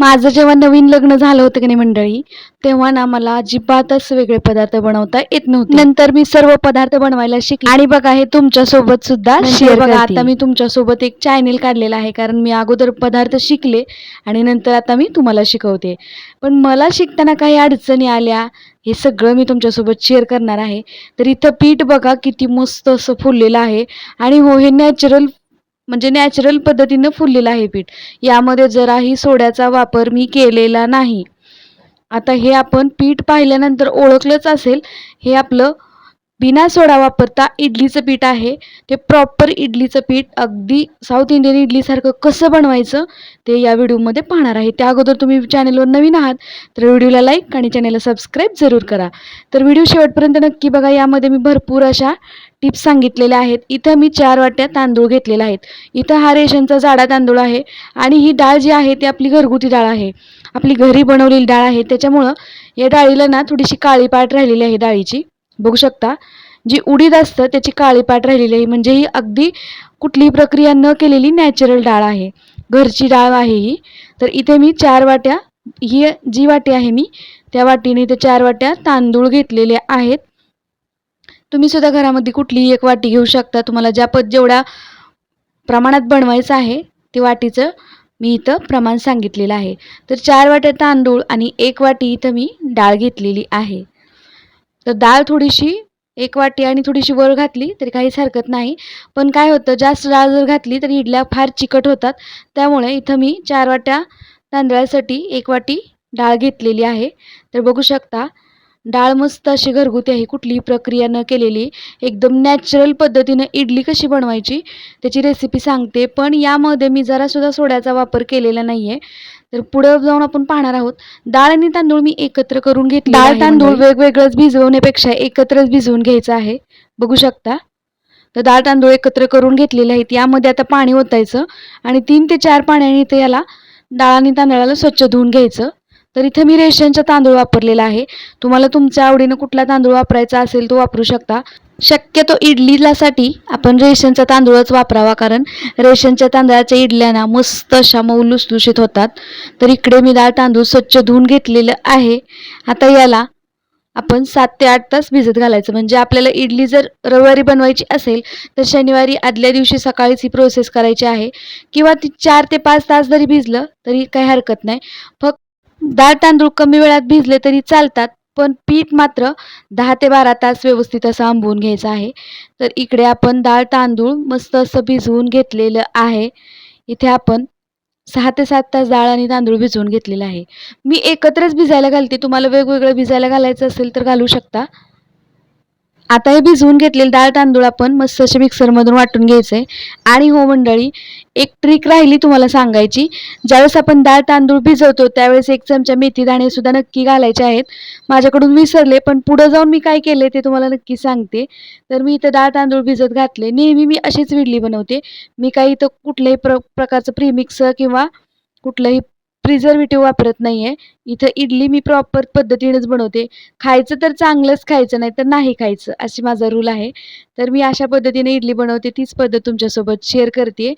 माझं जेव्हा नवीन लग्न झालं होतं की नाही मंडळी तेव्हा ना मला अजिबातच वेगळे पदार्थ बनवता येत नव्हते. नंतर मी सर्व पदार्थ बनवायला शिकले. आणि बघा हे तुमच्यासोबत सुद्धा शेअर बघा. आता मी तुमच्यासोबत एक चॅनेल काढलेला आहे कारण मी अगोदर पदार्थ शिकले आणि नंतर आता मी तुम्हाला शिकवते. पण मला शिकताना काही अडचणी आल्या हे सगळं मी तुमच्यासोबत शेअर करणार आहे. तर इथं पीठ बघा किती मस्त असं फुललेलं आहे. आणि हो हे नॅचरल म्हणजे नॅचरल पद्धतीनं फुललेलं आहे पीठ. यामध्ये जराही सोड्याचा वापर मी केलेला नाही. आता हे आपण पीठ पाहिल्यानंतर ओळखलंच असेल हे आपलं बिना सोडा वापरता इडलीचं पीठ आहे. ते प्रॉपर इडलीचं पीठ अगदी साऊथ इंडियन इडलीसारखं कसं बनवायचं ते या व्हिडिओमध्ये पाहणार आहे. त्या अगोदर तुम्ही चॅनलवर नवीन आहात तर व्हिडिओला लाईक आणि चॅनलला सबस्क्राईब जरूर करा. तर व्हिडिओ शेवटपर्यंत नक्की बघा यामध्ये मी भरपूर अशा टिप्स सांगितलेल्या आहेत. इथं मी चार वाट्या तांदूळ घेतलेला आहेत. इथं हा रेशनचा जाडा तांदूळ आहे आणि ही डाळ जी आहे ती आपली घरगुती डाळ आहे. आपली घरी बनवलेली डाळ आहे. त्याच्यामुळं या डाळीला ना थोडीशी काळी पाट राहिलेली आहे डाळीची. बघू शकता. जी उडीद असतं त्याची काळी पाट राहिलेली आहे. म्हणजे ही अगदी कुठलीही प्रक्रिया न केलेली नॅचरल डाळ आहे. घरची डाळ आहे ही. तर इथे मी चार वाट्या ही जी वाटी आहे मी त्या वाटीने इथे चार वाट्या तांदूळ घेतलेले आहेत. तुम्ही सुद्धा घरामध्ये कुठलीही एक वाटी घेऊ शकता. तुम्हाला ज्या पद जेवढ्या प्रमाणात बनवायचं आहे ते वाटीचं मी इथं प्रमाण सांगितलेलं आहे. तर चार वाट्या तांदूळ आणि एक वाटी इथं मी डाळ घेतलेली आहे. तर डाळ थोडीशी एक वाटी आणि थोडीशी वर घातली तरी काहीच हरकत नाही. पण काय होतं जास्त डाळ जर घातली तर इडल्या फार चिकट होतात. त्यामुळे इथं मी चार वाट्या तांदळासाठी एक वाटी डाळ घेतलेली आहे. तर बघू शकता डाळ मस्त अशी घरगुती आहे कुठलीही प्रक्रिया न केलेली. एकदम नॅचरल पद्धतीनं इडली कशी बनवायची त्याची रेसिपी सांगते. पण यामध्ये मी जरासुद्धा सोड्याचा वापर केलेला नाही आहे तर पुढं जाऊन आपण पाहणार आहोत. डाळ आणि तांदूळ मी एकत्र करून घेतले डाळ तांदूळ वेगवेगळंच भिजवण्यापेक्षा एकत्रच भिजवून घ्यायचं आहे. बघू शकता. तर डाळ तांदूळ एकत्र करून घेतलेले आहेत. यामध्ये आता पाणी ओतायचं आणि तीन ते चार पाण्याने इथे याला डाळ आणि तांदळाला स्वच्छ धुवून घ्यायचं. तर इथं मी रेशनचा तांदूळ वापरलेला आहे. तुम्हाला तुमच्या आवडीनं कुठला तांदूळ वापरायचा असेल तो वापरू शकता. शक्यतो इडलीलासाठी आपण रेशनचा तांदूळच वापरावा कारण रेशनच्या तांदळाच्या इडल्याना मस्त अशा मऊ लुसलुशीत होतात. तर इकडे मी डाळ तांदूळ स्वच्छ धुवून घेतलेलं आहे. आता याला आपण सात ते आठ तास भिजत घालायचं. म्हणजे आपल्याला इडली जर रविवारी बनवायची असेल तर शनिवारी आदल्या दिवशी सकाळीच ही प्रोसेस करायची आहे. किंवा ती चार ते पाच तास जरी भिजलं तरी काही हरकत नाही. फक्त डाळ तांदूळ कमी वेळात भिजले तरी चालतात पण पीठ मात्र दहा ते बारा तास व्यवस्थित असं आंबवून घ्यायचं आहे. तर इकडे आपण डाळ तांदूळ मस्त असं भिजवून घेतलेलं आहे. इथे आपण सहा ते सात तास डाळ आणि तांदूळ भिजवून घेतलेला आहे. मी एकत्रच भिजायला घालते. तुम्हाला वेगवेगळं भिजायला घालायचं असेल तर घालू शकता. आता हे भिजवून घेतलेले डाळ तांदूळ आपण मस्त असे मिक्सरमधून वाटून घ्यायचं. आहे आणि हो मंडळी एक ट्रिक राहिली तुम्हाला सांगायची. ज्यावेळेस आपण डाळ तांदूळ भिजवतो त्यावेळेस एक चमचा मेथी दाणेसुद्धा नक्की घालायचे आहेत. माझ्याकडून विसरले पण पुढं जाऊन मी काय केले ते तुम्हाला नक्की सांगते. तर मी इथं डाळ तांदूळ भिजत घातले. नेहमी मी अशीच विडली बनवते. मी काही इथं कुठल्याही प्र प्रकारचं प्रीमिक्स किंवा कुठलंही प्रिझर्वेटिव्ह वापरत नाही आहे इथं इडली मी प्रॉपर पद्धतीनेच बनवते. खायचं तर चांगलंच खायचं नाही तर नाही खायचं अशी माझा रूल आहे. तर मी अशा पद्धतीने इडली बनवते तीच पद्धत तुमच्यासोबत शेअर करते.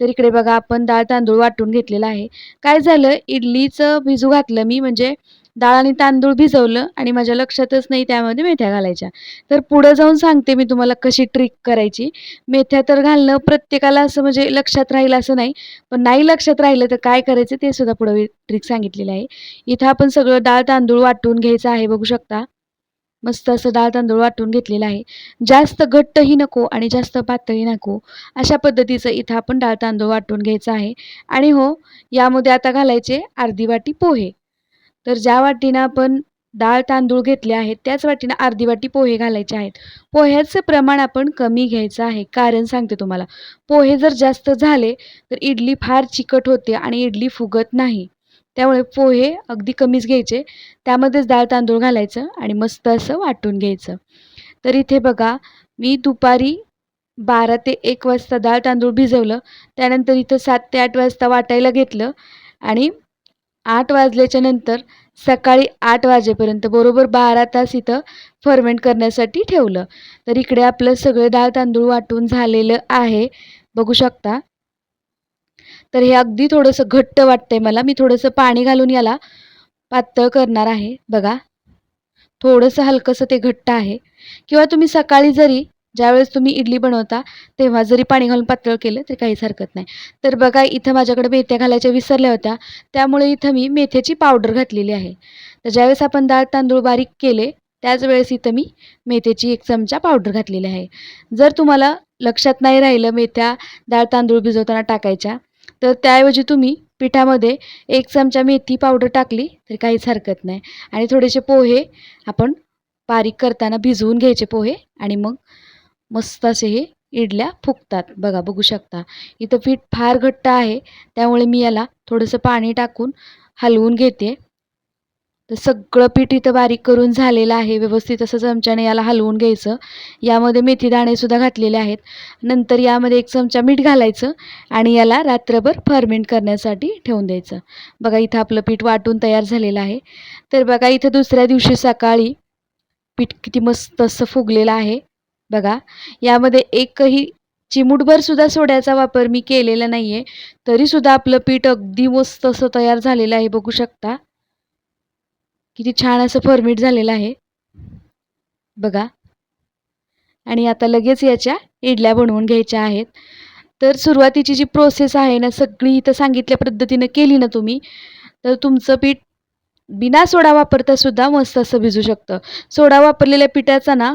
तर इकडे बघा आपण डाळ तांदूळ वाटून घेतलेला आहे. काय झालं? इडलीचं भिजू घातलं मी म्हणजे डाळ आणि तांदूळ भिजवलं आणि माझ्या लक्षातच नाही त्यामध्ये मेथ्या घालायच्या. तर पुढं जाऊन सांगते मी तुम्हाला कशी ट्रिक करायची. मेथ्या तर घालणं प्रत्येकाला असं म्हणजे लक्षात राहील असं नाही. पण नाही लक्षात राहिलं तर काय करायचं ते सुद्धा पुढं ट्रिक सांगितलेलं आहे. इथं आपण सगळं डाळ तांदूळ वाटून घ्यायचं आहे बघू शकता. मस्त असं डाळ तांदूळ वाटून घेतलेलं आहे. जास्त घट्टही नको आणि जास्त पातळही नको. अशा पद्धतीचं इथं आपण डाळ तांदूळ वाटून घ्यायचं आहे. आणि हो यामध्ये आता घालायचे अर्धी वाटी पोहे. तर ज्या वाटीनं आपण डाळ तांदूळ घेतले आहेत त्याच वाटीनं अर्धी वाटी पोहे घालायचे आहेत. पोह्याचं प्रमाण आपण कमी घ्यायचं आहे. कारण सांगते तुम्हाला पोहे जर जास्त झाले तर इडली फार चिकट होते आणि इडली फुगत नाही. त्यामुळे पोहे अगदी कमीच घ्यायचे. त्यामध्येच डाळ तांदूळ घालायचं आणि मस्त असं वाटून घ्यायचं. तर इथे बघा मी दुपारी बारा ते एक वाजता डाळ तांदूळ भिजवलं. त्यानंतर इथं सात ते आठ वाजता वाटायला घेतलं आणि आठ वाजल्याच्या नंतर सकाळी आठ वाजेपर्यंत बरोबर बारा तास इथं फर्मेंट करण्यासाठी ठेवलं. तर इकडे आपलं सगळे डाळ तांदूळ वाटून झालेलं आहे. बघू शकता. तर हे अगदी थोडंसं घट्ट वाटतंय मला. मी थोडंसं पाणी घालून याला पातळ करणार आहे. बघा. थोडंसं हलकंसं ते घट्ट आहे. किंवा तुम्ही सकाळी जरी ज्यावेळेस तुम्ही इडली बनवता तेव्हा जरी पाणी घालून पातळ केलं तरी काहीच हरकत नाही. तर बघा इथं माझ्याकडे मेथ्या घालायच्या विसरल्या होत्या. त्यामुळे इथं मी मेथ्याची पावडर घातलेली आहे. तर ज्यावेळेस आपण डाळ तांदूळ बारीक केले त्याच वेळेस इथं मी मेथ्याची एक चमचा पावडर घातलेली आहे. जर तुम्हाला लक्षात नाही राहिलं मेथ्या डाळ तांदूळ भिजवताना टाकायच्या तर त्याऐवजी तुम्ही पिठामध्ये एक चमचा मेथी पावडर टाकली तरी काहीच हरकत नाही. आणि थोडेसे पोहे आपण बारीक करताना भिजवून घ्यायचे पोहे आणि मग मस्त असे हे इडल्या फुगतात. बघा बघू शकता. इथं पीठ फार घट्ट आहे. त्यामुळे मी याला थोडंसं पाणी टाकून हलवून घेते. तर सगळं पीठ इथं बारीक करून झालेलं आहे. व्यवस्थित असं चमच्याने याला हलवून घ्यायचं. यामध्ये मेथी दाणेसुद्धा घातलेले आहेत. नंतर यामध्ये एक चमचा मीठ घालायचं आणि याला रात्रभर फर्मेंट करण्यासाठी ठेवून द्यायचं. बघा इथं आपलं पीठ वाटून तयार झालेलं आहे. तर बघा इथं दुसऱ्या दिवशी सकाळी पीठ किती मस्त असं फुगलेलं आहे. बघा यामध्ये एकही चिमूटभर सुद्धा सोड्याचा वापर मी केलेला नाही आहे तरीसुद्धा आपलं पीठ अगदी मस्त असं तयार झालेलं आहे बघू शकता. किती छान असं फर्मिट झालेलं आहे. बघा. आणि आता लगेच याच्या इडल्या बनवून घ्यायच्या आहेत. तर सुरुवातीची जी प्रोसेस आहे ना सगळी इथं सांगितल्या पद्धतीनं केली ना तुम्ही तर तुमचं पीठ बिना सोडा वापरता सुद्धा मस्त असं भिजू शकतं. सोडा वापरलेल्या पिठाचा ना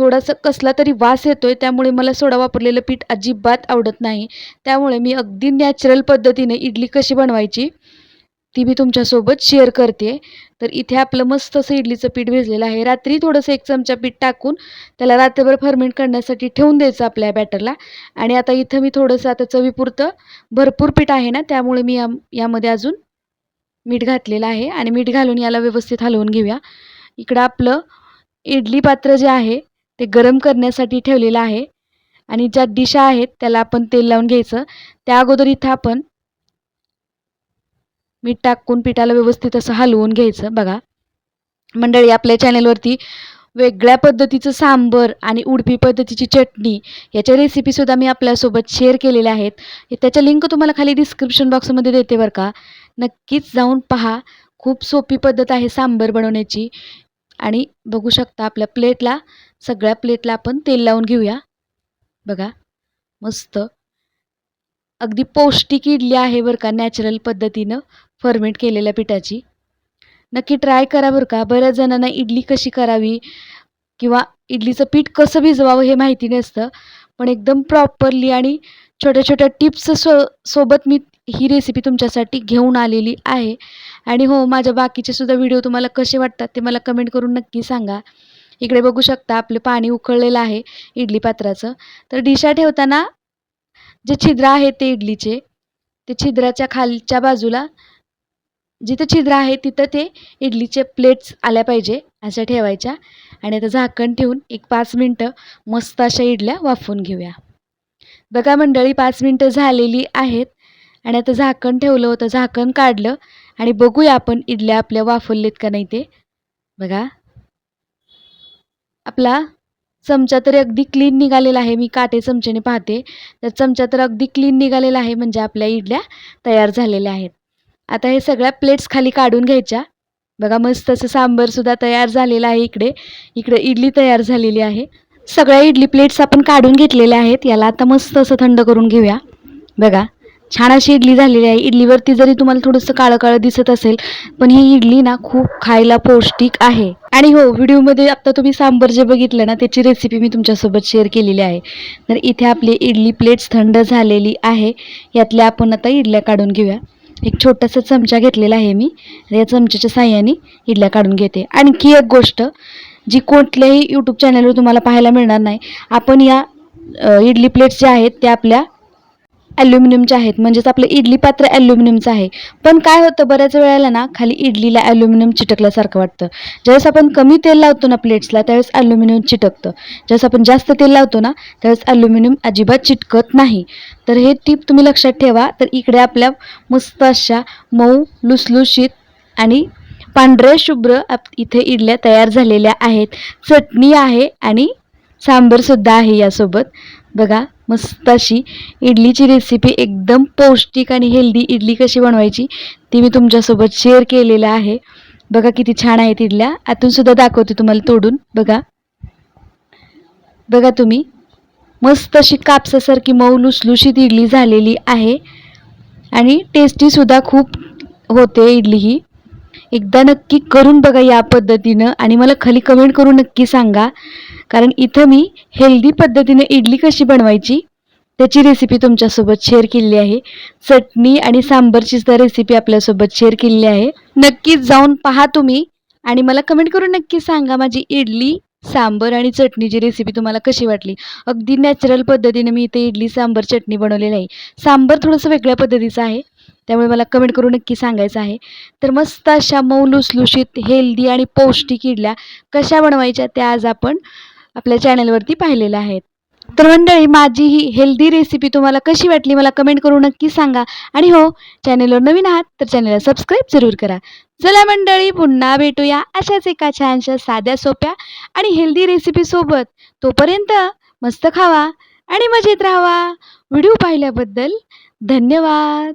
थोडासा कसला तरी वास येतोय त्यामुळे मला सोडा वापरलेलं पीठ अजिबात आवडत नाही. त्यामुळे मी अगदी नॅचरल पद्धतीने इडली कशी बनवायची ती मी तुमच्यासोबत शेअर करते. तर इथे आपलं मस्त असं इडलीचं पीठ भिजलेलं आहे. रात्री थोडंसं एक चमचा पीठ टाकून त्याला रात्रभर फर्मेंट करण्यासाठी ठेवून द्यायचं आपल्या बॅटरला आणि आता इथं मी थोडंसं आता चवीपुरतं भरपूर पीठ आहे ना त्यामुळे मी या यामध्ये अजून मीठ घातलेलं आहे. आणि मीठ घालून याला व्यवस्थित हलवून घेऊया. इकडं आपलं इडली पात्र जे आहे ते गरम करण्यासाठी ठेवलेलं आहे. आणि ज्या डिशा आहेत त्याला आपण तेल लावून घ्यायचं. त्या अगोदर इथं आपण मीठ टाकून पिठाला व्यवस्थित असं हलवून घ्यायचं. बघा. मंडळी आपल्या चॅनलवरती वेगळ्या पद्धतीचं सांबर आणि उडपी पद्धतीची चटणी याच्या रेसिपीसुद्धा मी आपल्यासोबत शेअर केलेल्या आहेत. त्याच्या लिंक तुम्हाला खाली डिस्क्रिप्शन बॉक्समध्ये देते बरं का. नक्कीच जाऊन पहा. खूप सोपी पद्धत आहे सांबर बनवण्याची. आणि बघू शकता आपल्या प्लेटला सगळ्या प्लेटला आपण तेल लावून घेऊया. बघा मस्त. अगदी पौष्टिक इडली आहे बरं का नॅचरल पद्धतीनं फर्मेंट केलेल्या पिठाची. नक्की ट्राय करा बरं का. बऱ्याच जणांना इडली कशी करावी किंवा इडलीचं पीठ कसं भिजवावं हे माहिती नसतं पण एकदम प्रॉपरली आणि छोट्या छोट्या टिप्स सो सोबत मी ही रेसिपी तुमच्यासाठी घेऊन आलेली आहे. आणि हो माझ्या बाकीचे सुद्धा व्हिडिओ तुम्हाला कसे वाटतात ते मला कमेंट करून नक्की सांगा. इकडे बघू शकता आपलं पाणी उकळलेलं आहे इडली पात्राचं. तर डिशा ठेवताना जे छिद्र आहे ते इडलीचे ते छिद्राच्या खालच्या बाजूला जिथं छिद्र आहे तिथं ते इडलीचे प्लेट्स आल्या पाहिजे अशा ठेवायच्या. आणि आता झाकण ठेवून एक पाच मिनटं मस्त अशा इडल्या वाफवून घेऊया. बघा मंडळी पाच मिनटं झालेली आहेत. आणि आता झाकण ठेवलं होतं झाकण काढलं. आणि बघूया आपण इडल्या आपल्या वाफवलेत का नाही ते. बघा. आपला चमचा तर अगदी क्लीन निघालेला आहे. मी काटे चमच्याने पाहते. तर चमचा तर अगदी क्लीन निघालेला आहे म्हणजे आपल्या इडल्या तयार झालेल्या आहेत. आता हे सगळ्या प्लेट्स खाली काढून घ्यायच्या. बघा मस्त असं सांबरसुद्धा तयार झालेलं आहे इकडे. इकडे इडली तयार झालेली आहे. सगळ्या इडली प्लेट्स आपण काढून घेतलेल्या आहेत. याला आता मस्त असं थंड करून घेऊया. बघा. छान अशी इडली झालेली आहे. इडलीवरती जरी तुम्हाला थोडंसं काळं काळं दिसत असेल पण ही इडली ना खूप खायला पौष्टिक आहे. आणि हो व्हिडिओमध्ये आत्ता तुम्ही सांबर जे बघितलं ना त्याची रेसिपी मी तुमच्यासोबत शेअर केलेली आहे. तर इथे आपली इडली प्लेट्स थंड झालेली आहे. यातल्या आपण आता इडल्या काढून घेऊया. एक छोटासा चमचा घेतलेला आहे मी. या चमच्याच्या साह्याने इडल्या काढून घेते. आणखी एक गोष्ट जी कोणत्याही यूट्यूब चॅनलवर तुम्हाला पाहायला मिळणार नाही आपण या इडली प्लेट्स ज्या आहेत त्या आपल्या ॲल्युमिनियमचे आहेत. म्हणजेच आपलं इडली पात्र ॲल्युमिनियमचं आहे. पण काय होतं बऱ्याच वेळेला ना खाली इडलीला ॲल्युमिनियम चिटकल्यासारखं वाटतं. ज्यावेळेस आपण कमी तेल लावतो ना प्लेट्सला त्यावेळेस ॲल्युमिनियम चिटकतं. ज्यावेळेस आपण जास्त तेल लावतो ना त्यावेळेस ॲल्युमिनियम अजिबात चिटकत नाही. तर हे टीप तुम्ही लक्षात ठेवा. तर इकडे आपल्या मस्त अशा मऊ लुसलुशीत आणि पांढऱ्या शुभ्र आप इथे इडल्या तयार झालेल्या आहेत. चटणी आहे आणि सांबरसुद्धा आहे यासोबत. बघा मस्त अशी इडलीची रेसिपी एकदम पौष्टिक आणि हेल्दी इडली कशी बनवायची ती मी तुमच्यासोबत शेअर केलेलं आहे. बघा किती छान आहेत इडल्या. आतून सुद्धा दाखवते तुम्हाला तोडून. बघा. बघा तुम्ही. मस्त अशी कापसासारखी मऊ लुसलुशीत इडली झालेली आहे. आणि टेस्टीसुद्धा खूप होते इडली ही. एकदा नक्की करून बघा या पद्धतीनं आणि मला खाली कमेंट करून नक्की सांगा. कारण इथं मी हेल्दी पद्धतीनं इडली कशी बनवायची त्याची रेसिपी तुमच्यासोबत शेअर केलेली आहे. चटणी आणि सांबरची सुद्धा रेसिपी आपल्यासोबत शेअर केलेली आहे. नक्कीच जाऊन पहा तुम्ही आणि मला कमेंट करून नक्की सांगा माझी इडली सांबर आणि चटणीची रेसिपी तुम्हाला कशी वाटली. अगदी नॅचरल पद्धतीने मी इथे इडली सांबर चटणी बनवलेली आहे. सांबर थोडंसं वेगळ्या पद्धतीचं आहे. त्यामुळे मला कमेंट करून नक्की सांगायचं आहे. तर मस्त अशा मऊ लुसलुशीत हेल्दी आणि पौष्टिक इडल्या कशा बनवायच्या त्या आज आपण आपल्या चॅनलवरती पाहिलेल्या आहेत. तर मंडळी माझी ही हेल्दी रेसिपी तुम्हाला कशी वाटली मला कमेंट करून नक्की सांगा. आणि हो चॅनेलवर नवीन आहात तर चॅनेलला सबस्क्राईब जरूर करा. चला मंडळी पुन्हा भेटूया अशाच एका छानशा साध्या सोप्या आणि हेल्दी रेसिपीसोबत तोपर्यंत मस्त खावा आणि मजेत राहावा. व्हिडिओ पाहिल्याबद्दल धन्यवाद.